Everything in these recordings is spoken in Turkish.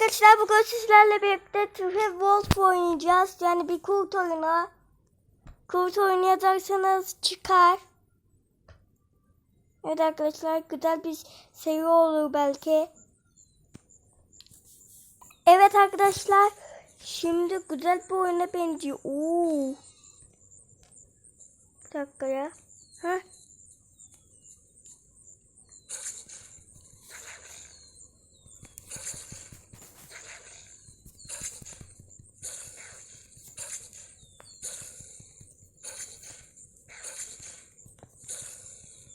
arkadaşlar bugün sizlerle birlikte Türkiye Wolf oynayacağız. Yani bir kurt oyunu. Kurt oyunu yazarsanız çıkar. Evet arkadaşlar güzel bir seri olur belki. Evet arkadaşlar. Şimdi güzel bir oyuna benziyor. Oo. Bir dakika ya. Ha?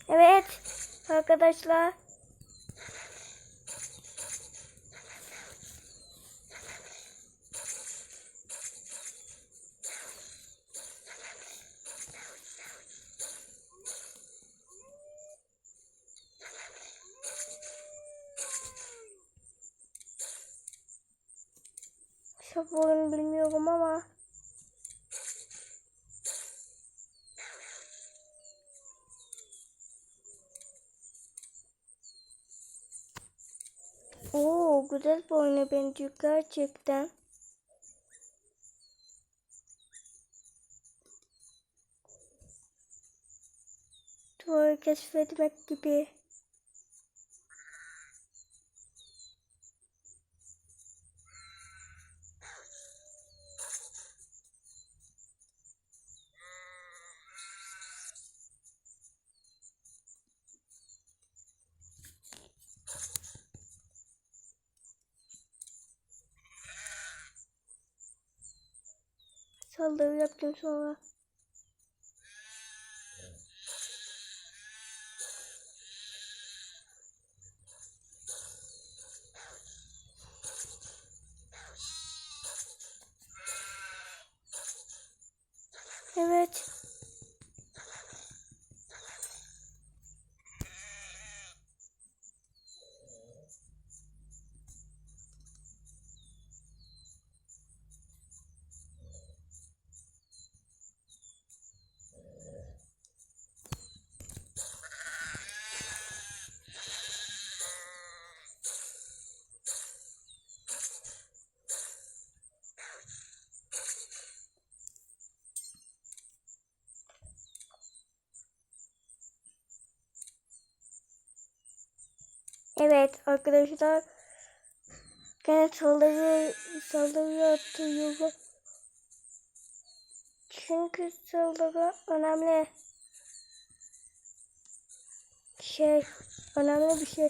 Evet arkadaşlar. Çok bilmiyorum ama. Güzel bir oyuna benziyor gerçekten. Doğru keşfetmek gibi. Saldırı yaptım sonra. Evet. Evet arkadaşlar. Gene saldırı saldırı atıyorum. Çünkü saldırı önemli. Şey önemli bir şey.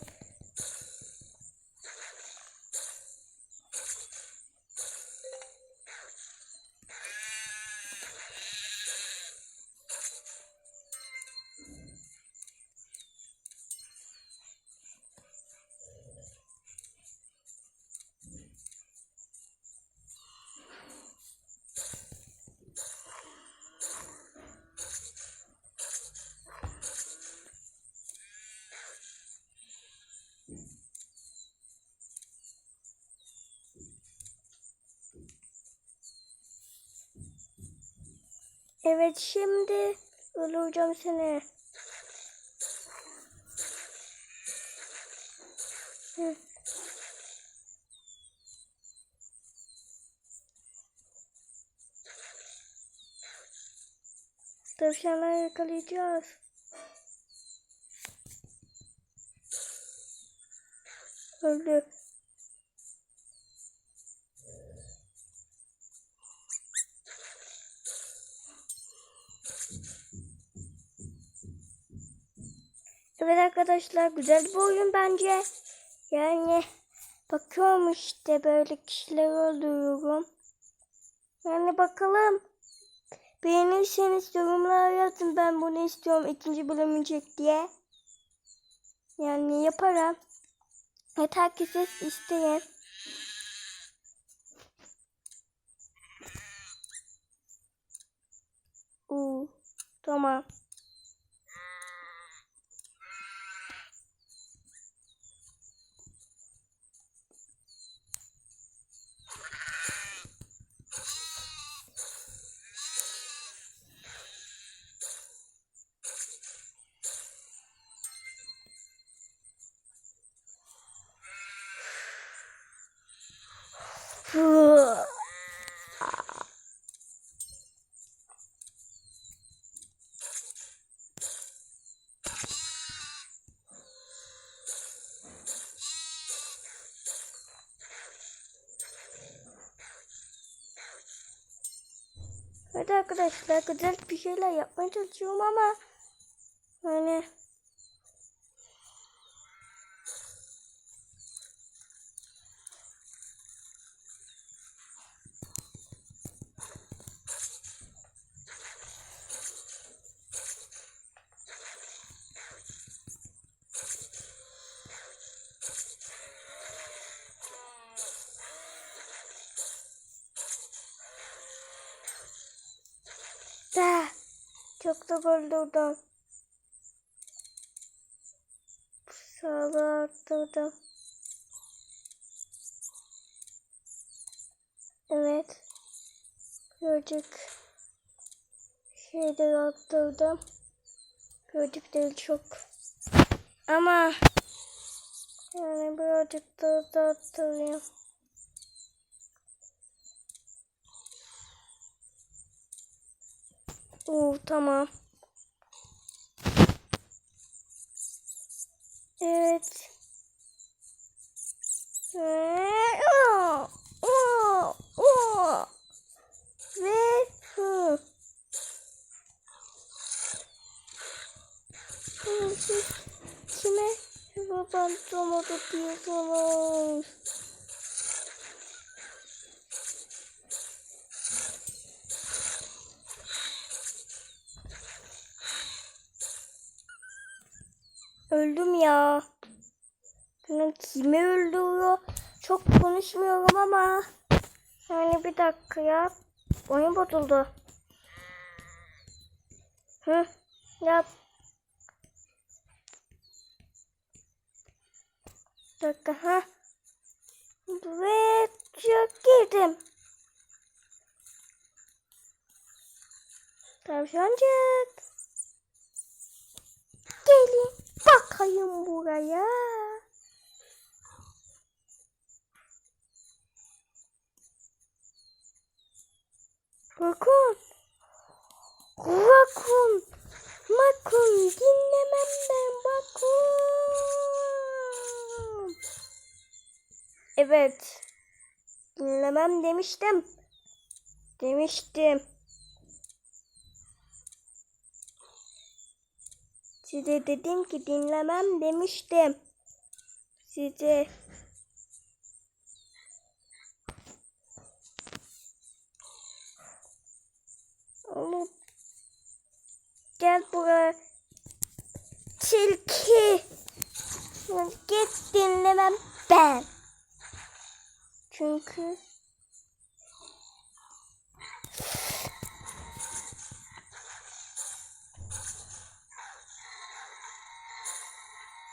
Evet şimdi öldüreceğim seni. Hı. Tavşanları yakalayacağız. Öldü. Evet arkadaşlar güzel bir oyun bence. Yani bakıyorum işte böyle kişileri öldürüyorum. Yani bakalım. Beğenirseniz yorumlara yazın ben bunu istiyorum ikinci bölümü çek diye. Yani yaparım. Yeter ki siz isteyin. Tamam. Evet arkadaşlar güzel bir şeyler yapmaya çalışıyorum ama hani de çok da öldürdüm. Sağlığı arttırdım. Evet. Birazcık şeyleri arttırdım. Değil çok. Ama yani birazcık daha da arttırayım. Oo tamam. Evet. Ee, oo, oo, oo. Ve hı. Kime baban domates diyorsunuz? Öldüm ya. Benim kimi öldürüyor? Çok konuşmuyorum ama. Yani bir dakika ya. Oyun bozuldu. Hı? Yap. Bir dakika ha. Ve girdim. Tavşancık. Gelin bakayım buraya. Bakın. Bakın. Bakın. Dinlemem ben. Bakın. Evet. Dinlemem demiştim. Demiştim. Size dedim ki dinlemem demiştim. Size. Oğlum. Gel buraya. Tilki. Git dinlemem ben. Çünkü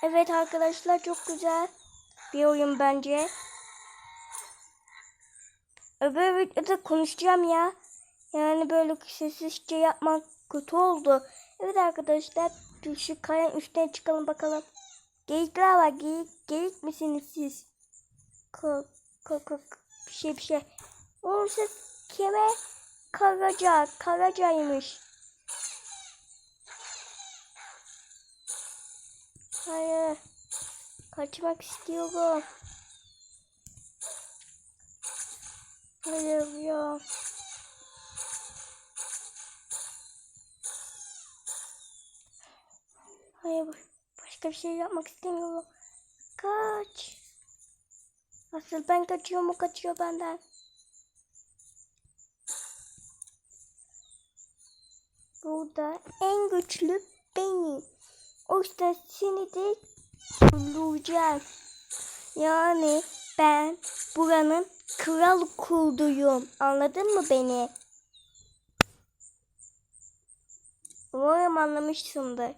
Evet arkadaşlar çok güzel bir oyun bence. Öbür videoda konuşacağım ya. Yani böyle sessizce yapmak kötü oldu. Evet arkadaşlar şu kayanın üstüne çıkalım bakalım. Geyikler var. Geyik, geyik misiniz siz? Kok, kok, kok, bir şey bir şey. Orası kime? Karaca. Karacaymış. Hayır. Kaçmak istiyorum. Hayır ya. Hayır başka bir şey yapmak istemiyorum. Kaç. Asıl ben kaçıyorum o kaçıyor benden. Burada en güçlü benim. O yüzden seni de bulacağım. Yani ben buranın kral kurduyum. Anladın mı beni? Umarım anlamışsındır.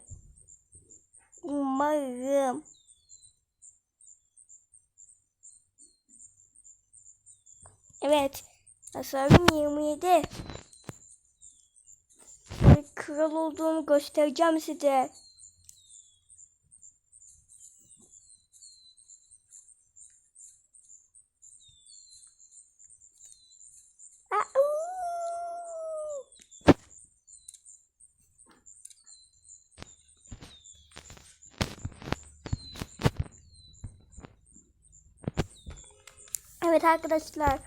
Umarım. Evet. Hasarım 27. Böyle kral olduğumu göstereceğim size. Evet arkadaşlar.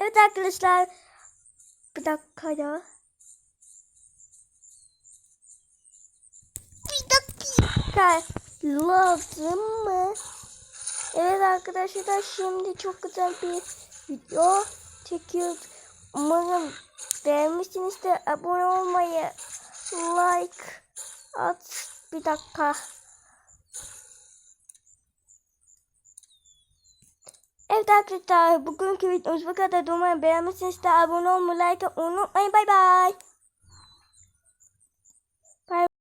Evet arkadaşlar. Bir dakika ya. Bir dakika. Lazım mı? Evet arkadaşlar şimdi çok güzel bir video çekiyoruz. Umarım beğenmişsiniz de abone olmayı, like at. Bir dakika. Evet arkadaşlar bugünkü videomuz bu kadar. Umarım beğenmişsiniz de abone olmayı, like unutmayın. Bay bay.